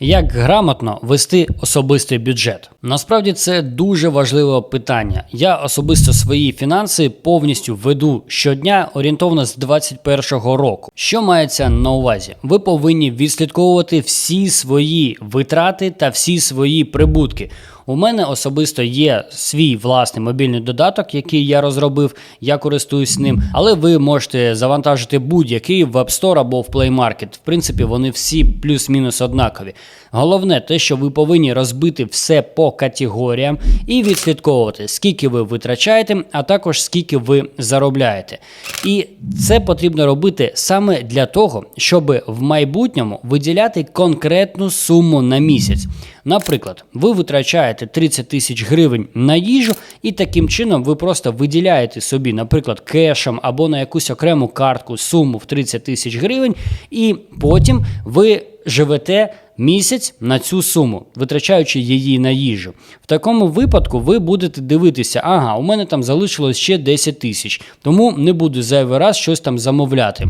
Як грамотно вести особистий бюджет? Насправді це дуже важливе питання. Я особисто свої фінанси повністю веду щодня орієнтовно з 2021 року. Що мається на увазі? Ви повинні відслідковувати всі свої витрати та всі свої прибутки. У мене особисто є свій власний мобільний додаток, який я розробив, я користуюсь ним, але ви можете завантажити будь-який в App Store або в Play Market. В принципі, вони всі плюс-мінус однакові. Головне те, що ви повинні розбити все по категоріям і відслідковувати, скільки ви витрачаєте, а також скільки ви заробляєте. І це потрібно робити саме для того, щоб в майбутньому виділяти конкретну суму на місяць. Наприклад, ви витрачаєте 30 тисяч гривень на їжу, і таким чином ви просто виділяєте собі, наприклад, кешем або на якусь окрему картку суму в 30 тисяч гривень, і потім ви живете місяць на цю суму, витрачаючи її на їжу. В такому випадку ви будете дивитися, ага, у мене там залишилось ще 10 тисяч, тому не буду зайвий раз щось там замовляти.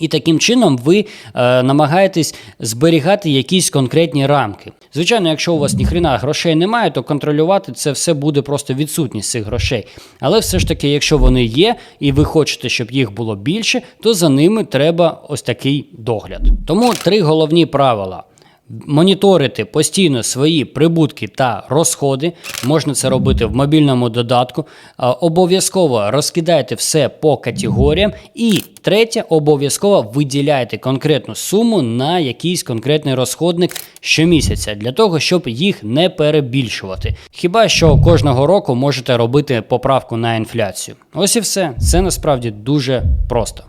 І таким чином ви е, намагаєтесь зберігати якісь конкретні рамки. Звичайно, якщо у вас ніхрена грошей немає, то контролювати це все буде просто відсутність цих грошей. Але все ж таки, якщо вони є, і ви хочете, щоб їх було більше, то за ними треба ось такий догляд. Тому три головні правила. Моніторити постійно свої прибутки та розходи. Можна це робити в мобільному додатку. Обов'язково розкидайте все по категоріям. І третє, обов'язково виділяйте конкретну суму на якийсь конкретний розходник щомісяця для того, щоб їх не перебільшувати. Хіба що кожного року можете робити поправку на інфляцію. Ось і все. Це насправді дуже просто.